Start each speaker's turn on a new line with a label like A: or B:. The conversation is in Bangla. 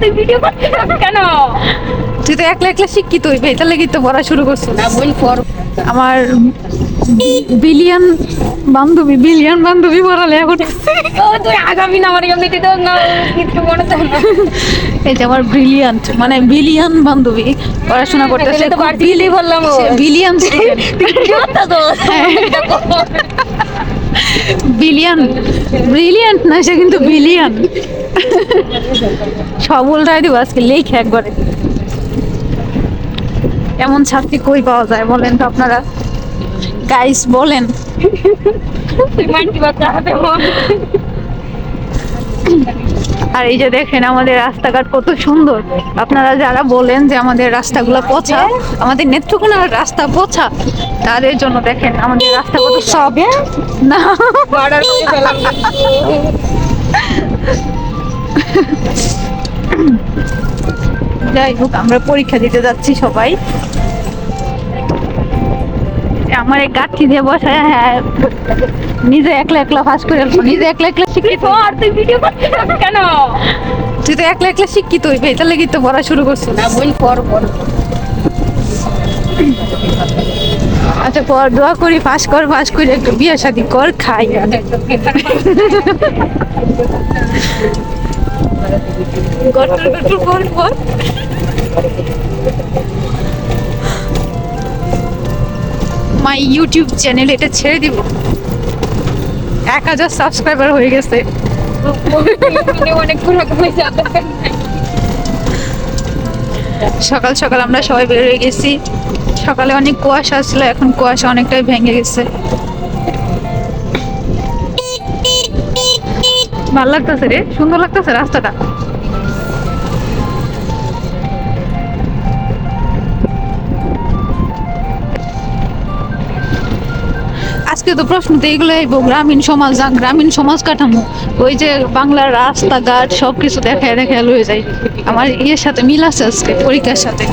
A: তুই ভিডিও কেন?
B: তুই তো একলা একলা শিক্ষিত হইবে এটা লাগি তো পড়া শুরু করছিস।
A: না বই পর
B: আমার বিলিয়ন বান্ধবী বিলিয়ন বান্ধবী পড়ালেখা করতেছে
A: ও তুই আগামী না আমার এমনিতে তো না কিছু মনে তো না।
B: এই যে আমার ব্রিলিয়ান্ট মানে বিলিয়ন বান্ধবী পড়াশোনা করতেছে
A: তাহলে তো বাড়তি বললাম
B: বিলিয়ন
A: কথা তো
B: বিলিয়ন ব্রিলিয়ান্ট না সে কিন্তু বিলিয়ন। সব উল্টাই দিব আজকে লেখে একবারে। এমন ছাত্রী কই পাওয়া যায় বলেন তো আপনারা? গাইস বলেন। আর এই যে দেখেন আমাদের রাস্তাঘাট কত সুন্দর। আপনারা যারা বলেন যে আমাদের রাস্তাগুলো পচা আমাদের নেত্রকোনার রাস্তা পচা তাদের জন্য দেখেন আমাদের রাস্তা কত সব না। যাই হোক আমরা পরীক্ষা দিতে যাচ্ছি সবাই। আমার এই গাঠি দিয়ে বসায় হ্যাঁ নিজে একলা একলা ফাঁস করে নিজে একলা একলা শিক্ষিত।
A: আর তুই ভিডিও করছিস কেন?
B: তুই তো একলা একলা শিক্ষিত হইবে এটা লাগি তো পড়া শুরু করছিস?
A: না বই পর পর
B: আচ্ছা পর দোয়া করি ফাঁস কর ফাঁস করে একটু বিয়ে শাদি কর খাই। মাই ইউটিউব চ্যানেল এটা ছেড়ে দিব। এক হাজার সাবস্ক্রাইবার হয়ে গেছে। সকাল সকাল আমরা সবাই বের হয়ে গেছি। সকালে অনেক কুয়াশা ছিল, এখন কুয়াশা অনেকটাই ভেঙে গেছে। ভালো লাগতেছে রে, সুন্দর লাগতেছে রাস্তাটা। আজকে তো প্রশ্ন তো এগুলো আইব গ্রামীণ সমাজ গ্রামীণ সমাজ কাঠামো। ওই যে বাংলার রাস্তাঘাট সবকিছু দেখায় দেখায় লয়ে যায়। আমার ইয়ের সাথে মিল আছে আজকে, পরীক্ষার সাথে।